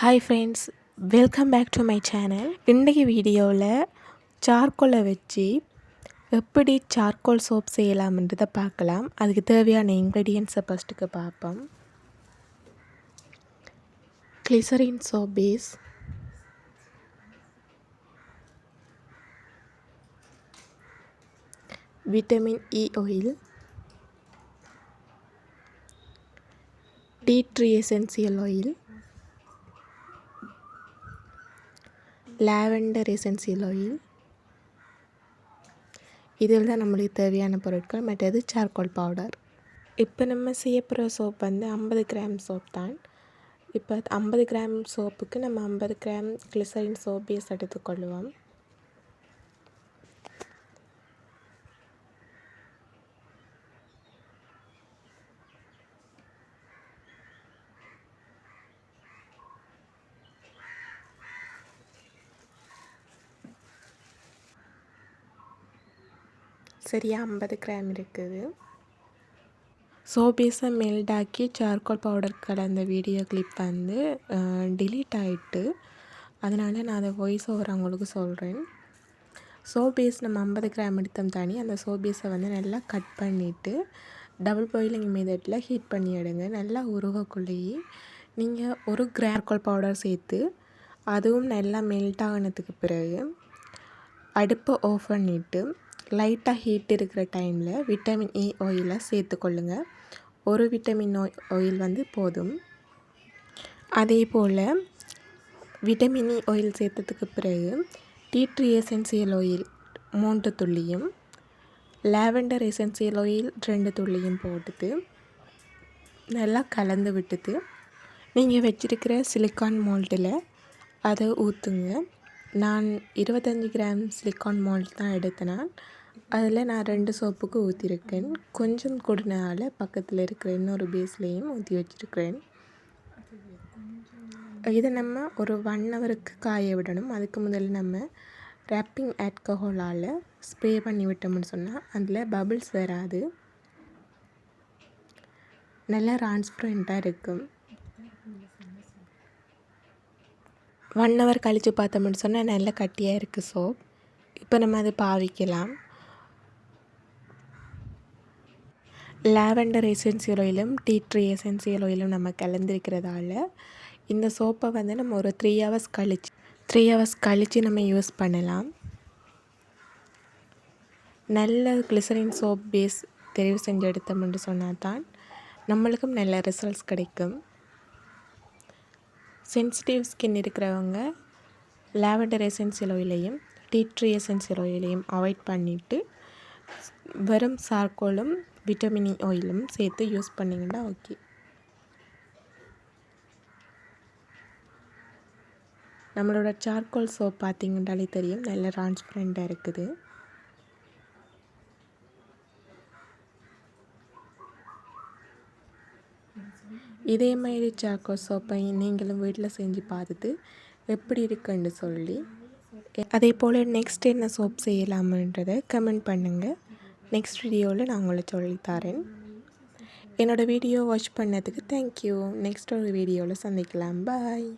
Hi friends welcome back to my channel இன்றைக்கு வீடியோவில் சார்கோலை வச்சு எப்படி சார்கோல் சோப் செய்யலாம்ன்றதை பார்க்கலாம். அதுக்கு தேவையான இன்க்ரீடியன்ஸை ஃபஸ்ட்டுக்கு பார்ப்போம். Glycerine soap base vitamin E oil tea tree essential oil lavender essential oil இதில் தான் நம்மளுக்கு தேவையான பொருட்கள். மற்றது சார்கோல் பவுடர். இப்போ நம்ம செய்ய போகிற சோப் வந்து ஐம்பது கிராம் சோப் தான். இப்போ ஐம்பது கிராம் சோப்புக்கு நம்ம ஐம்பது கிராம் கிளிசரின் சோப் பேஸ் எடுத்துக்கொள்வோம். சரியாக ஐம்பது கிராம் இருக்குது. சோபீஸை மெல்டாக்கி சார்கோல் பவுடர் கலந்த வீடியோ கிளிப் வந்து டிலீட் ஆகிட்டு அதனால் நான் அதை வாய்ஸ் ஓவர் அவங்களுக்கு சொல்கிறேன் சோபீஸ் நம்ம ஐம்பது கிராம் எடுத்தோம் தானி அந்த சோபீஸை வந்து நல்லா கட் பண்ணிவிட்டு டபுள் பாயிலிங் மெதட்டில் ஹீட் பண்ணி எடுங்க. நல்லா உருகக்குள்ளேயே நீங்கள் ஒரு கிரார்கோல் பவுடர் சேர்த்து அதுவும் நல்லா மெல்ட் ஆகினதுக்கு பிறகு அடுப்பை ஆஃப் பண்ணிவிட்டு லைட்டாக ஹீட் இருக்கிற டைமில் விட்டமின் இ ஆயிலை சேர்த்துக்கொள்ளுங்க ஒரு விட்டமின் ஆயில் வந்து போதும். அதே போல் விட்டமின் இ ஆயில் சேர்த்ததுக்கு பிறகு டீ ட்ரீ எசென்சியல் ஆயில் மூன்று துள்ளியும் லாவெண்டர் எசென்சியல் ஆயில் ரெண்டு துள்ளியும் போட்டுட்டு நல்லா கலந்து விட்டுட்டு நீங்கள் வச்சுருக்கிற சிலிக்கான் மோல்ட்டில் அதை ஊற்றுங்க நான் இருபத்தஞ்சி கிராம் சிலிக்கான் மால்ட் தான் எடுத்தேன் அதில் நான் ரெண்டு சோப்புக்கு ஊற்றிருக்கேன் கொஞ்சம் கூடினால பக்கத்தில் இருக்கிற இன்னொரு பேஸ்லேயும் ஊற்றி வச்சுருக்கிறேன். இதை நம்ம ஒரு ஒன் ஹவருக்கு காய விடணும். அதுக்கு முதல்ல நம்ம ரேப்பிங் ஆட்கஹோலால் ஸ்ப்ரே பண்ணி விட்டோம்னு சொன்னால் அதில் பபிள்ஸ் வராது. நல்லா டிரான்ஸ்பரண்ட்டாக இருக்கும். ஒன் ஹவர் கழித்து பார்த்தோம்னு சொன்னால் நல்ல கட்டியாக இருக்குது சோப் இப்போ நம்ம அதை பாவிக்கலாம். லாவெண்டர் எசென்சியல் ஆயிலும் டீ ட்ரீ எசென்சியல் ஆயிலும் நம்ம கலந்துருக்கிறதால இந்த சோப்பை வந்து நம்ம ஒரு த்ரீ ஹவர்ஸ் கழிச்சு த்ரீ ஹவர்ஸ் கழித்து நம்ம யூஸ் பண்ணலாம். நல்ல கிளிசரின் சோப் பேஸ் தெரிவு செஞ்சு எடுத்தோம்னு சொன்னால் தான் நம்மளுக்கும் நல்ல ரிசல்ட்ஸ் கிடைக்கும். சென்சிட்டிவ் ஸ்கின் இருக்கிறவங்க லாவெண்டர் எசென்சியல் ஆயிலையும் டீ ட்ரீ ஆயிலையும் அவாய்ட் பண்ணிவிட்டு வெறும் சார்கோலும் விட்டமின் ஆயிலும் சேர்த்து யூஸ் பண்ணிங்கன்னா ஓகே நம்மளோட சார்கோல் சோப் பார்த்திங்கன்றாலே தெரியும். நல்ல டிரான்ஸ்பரண்ட்டாக இருக்குது. இதே மாதிரி சாக்கோ சோப்பை நீங்களும் வீட்டில் செஞ்சு பார்த்துட்டு எப்படி இருக்குன்னு சொல்லி. அதே போல் நெக்ஸ்ட் என்ன சோப் செய்யலாமன்றதை கமெண்ட் பண்ணுங்கள் நெக்ஸ்ட் வீடியோவில் நான் உங்களை சொல்லித்தரேன் என்னோடய வீடியோ வாட்ச் பண்ணதுக்கு தேங்க்யூ நெக்ஸ்ட் ஒரு வீடியோவில் சந்திக்கலாம். பாய்